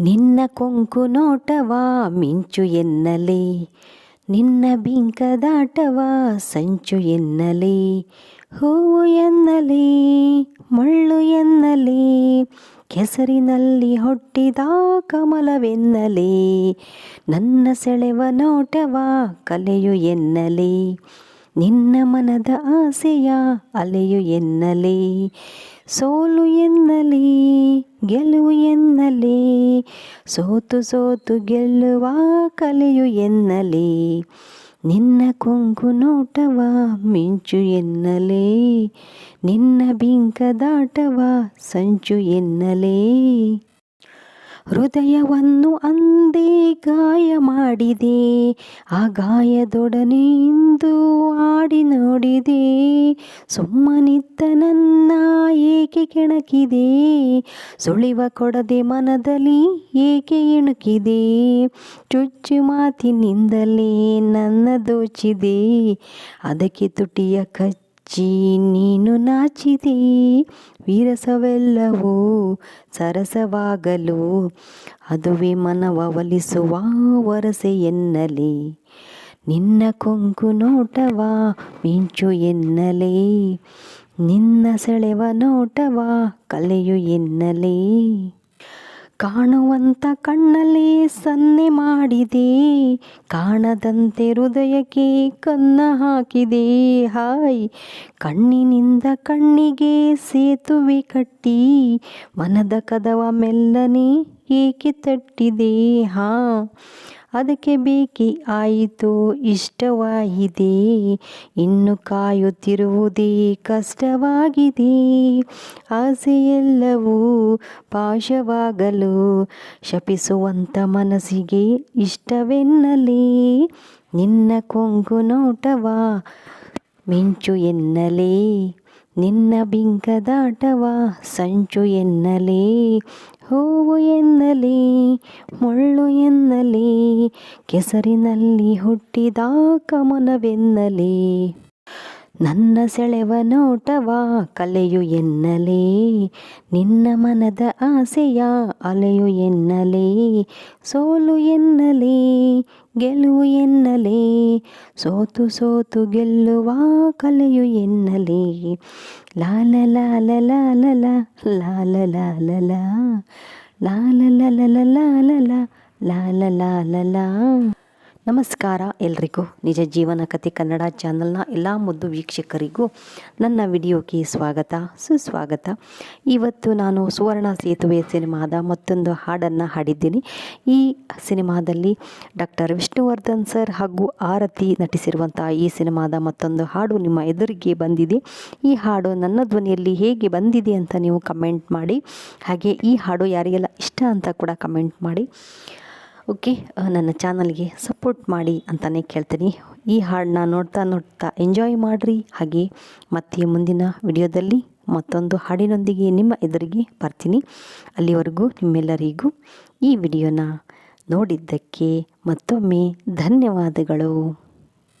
ನಿನ್ನ ಕೊಂಕು ನೋಟವಾ ಮಿಂಚು ಎನ್ನಲಿ? ನಿನ್ನ ಬಿಂಕದಾಟವ ಸಂಚು ಎನ್ನಲಿ? ಹೂವು ಎನ್ನಲಿ, ಮುಳ್ಳು ಎನ್ನಲಿ? ಕೆಸರಿನಲ್ಲಿ ಹೊಟ್ಟಿದ ಕಮಲವೆನ್ನಲೆ? ನನ್ನ ಸೆಳೆವ ನೋಟವ ಕಲೆಯು ಎನ್ನಲೆ? ನಿನ್ನ ಮನದ ಆಸೆಯ ಅಲೆಯು ಎನ್ನಲಿ, ಸೋಲು ಎನ್ನಲಿ, ಗೆಲುವು ಎನ್ನಲಿ, ಸೋತು ಸೋತು ಗೆಲ್ಲುವ ಕಲೆಯು ಎನ್ನಲಿ. ನಿನ್ನ ಕೊಂಕು ನೋಟವ ಮಿಂಚು ಎನ್ನಲೇ, ನಿನ್ನ ಬಿಂಕದಾಟವ ಸಂಚು ಎನ್ನಲೇ. ಹೃದಯವನ್ನು ಅಂದೇ ಮಾಡಿದೆ ಆ ಗಾಯದೊಡನೆ ಇಂದು ಆಡಿ ನೋಡಿದೆ. ಸುಮ್ಮನಿದ್ದ ನನ್ನ ಏಕೆ ಕೆಣಕಿದೆ? ಸುಳಿವ ಕೊಡದೆ ಮನದಲ್ಲಿ ಏಕೆ ಇಣುಕಿದೆ? ಚುಚ್ಚು ಮಾತಿನಿಂದಲೇ ನನ್ನ ದೋಚಿದೆ. ಅದಕ್ಕೆ ತುಟಿಯ ಕಚ್ಚಿ ನೀನು ನಾಚಿದೆ, ವೀರಸವೆಲ್ಲವೂ ಸರಸವಾಗಲು. ಅದುವೇ ಮನವ ಒಲಿಸುವ ವರಸೆ ಎನ್ನಲಿ. ನಿನ್ನ ಕೊಂಕು ನೋಟವ ಮಿಂಚು ಎನ್ನಲಿ. ನಿನ್ನ ಸೆಳೆವ ನೋಟವ ಕಲೆಯು ಎನ್ನಲೆ. ಕಾಣುವಂತ ಕಣ್ಣಲ್ಲಿ ಸನ್ನೆ ಮಾಡಿದೆ, ಕಾಣದಂತೆ ಹೃದಯಕ್ಕೆ ಕನ್ನ ಹಾಕಿದೆ. ಹಾಯ್, ಕಣ್ಣಿನಿಂದ ಕಣ್ಣಿಗೆ ಸೇತುವೆ ಕಟ್ಟಿ, ಮನದ ಕದವ ಮೆಲ್ಲನೆ ಏಕೆ ತಟ್ಟಿದೆ? ಹಾ ಅದಕ್ಕೆ ಬೇಕಿ? ಆಯಿತು, ಇಷ್ಟವಾಗಿದೆ. ಇನ್ನು ಕಾಯುತ್ತಿರುವುದೇ ಕಷ್ಟವಾಗಿದೆ. ಆಸೆಯೆಲ್ಲವೂ ಪಾಶವಾಗಲು ಶಪಿಸುವಂಥ ಮನಸ್ಸಿಗೆ ಇಷ್ಟವೆನ್ನಲೇ? ನಿನ್ನ ಕೊಂಗು ನೋಟವ? ಮಿಂಚು ಎನ್ನಲೇ? ನಿನ್ನ ಬಿಂಕದಾಟವ ಸಂಚು ಎನ್ನಲೇ? ಹೂವು ಎನ್ನಲಿ ಮುಳ್ಳು ಎನ್ನಲಿ ಕೆಸರಿನಲ್ಲಿ ಹುಟ್ಟಿದ ಕಮನವೆನ್ನಲೇ. ನನ್ನ ಸೆಳೆವ ನೋಟವ ಕಲೆಯು ಎನ್ನಲೇ? ನಿನ್ನ ಮನದ ಆಸೆಯ ಅಲೆಯು ಎನ್ನಲೇ? ಸೋಲು ಎನ್ನಲೇ? ಗೆಲುವು ಎನ್ನಲೇ? ಸೋತು ಸೋತು ಗೆಲ್ಲುವ ಕಲೆಯು ಎನ್ನಲೇ? ಲಾಲ ಲಾಲ ಲಾಲ ಲಾಲ ಲಾಲ ಲಾಲ ಲಾಲ ಲಾಲ ಲಾಲ ಲಾಲ ಲಾ. ನಮಸ್ಕಾರ ಎಲ್ರಿಗೂ. ನಿಜ ಜೀವನ ಕಥೆ ಕನ್ನಡ ಚಾನಲ್ನ ಎಲ್ಲ ಮುದ್ದು ವೀಕ್ಷಕರಿಗೂ ನನ್ನ ವಿಡಿಯೋಗೆ ಸ್ವಾಗತ, ಸುಸ್ವಾಗತ. ಇವತ್ತು ನಾನು ಸುವರ್ಣ ಸೇತುವೆ ಸಿನಿಮಾದ ಮತ್ತೊಂದು ಹಾಡನ್ನು ಹಾಡಿದ್ದೀನಿ. ಈ ಸಿನಿಮಾದಲ್ಲಿ ಡಾಕ್ಟರ್ ವಿಷ್ಣುವರ್ಧನ್ ಸರ್ ಹಾಗೂ ಆರತಿ ನಟಿಸಿರುವಂಥ ಈ ಸಿನಿಮಾದ ಮತ್ತೊಂದು ಹಾಡು ನಿಮ್ಮ ಎದುರಿಗೆ ಬಂದಿದೆ. ಈ ಹಾಡು ನನ್ನ ಧ್ವನಿಯಲ್ಲಿ ಹೇಗೆ ಬಂದಿದೆ ಅಂತ ನೀವು ಕಮೆಂಟ್ ಮಾಡಿ. ಹಾಗೆ ಈ ಹಾಡು ಯಾರಿಗೆಲ್ಲ ಇಷ್ಟ ಅಂತ ಕೂಡ ಕಮೆಂಟ್ ಮಾಡಿ. ಓಕೆ ನನ್ನ ಚಾನಲ್ಗೆ ಸಪೋರ್ಟ್ ಮಾಡಿ ಅಂತಲೇ ಕೇಳ್ತೀನಿ. ಈ ಹಾಡನ್ನ ನೋಡ್ತಾ ನೋಡ್ತಾ ಎಂಜಾಯ್ ಮಾಡಿರಿ. ಹಾಗೆ ಮತ್ತೆ ಮುಂದಿನ ವಿಡಿಯೋದಲ್ಲಿ ಮತ್ತೊಂದು ಹಾಡಿನೊಂದಿಗೆ ನಿಮ್ಮ ಎದುರಿಗೆ ಬರ್ತೀನಿ. ಅಲ್ಲಿವರೆಗೂ ನಿಮ್ಮೆಲ್ಲರಿಗೂ ಈ ವಿಡಿಯೋನ ನೋಡಿದ್ದಕ್ಕೆ ಮತ್ತೊಮ್ಮೆ ಧನ್ಯವಾದಗಳು.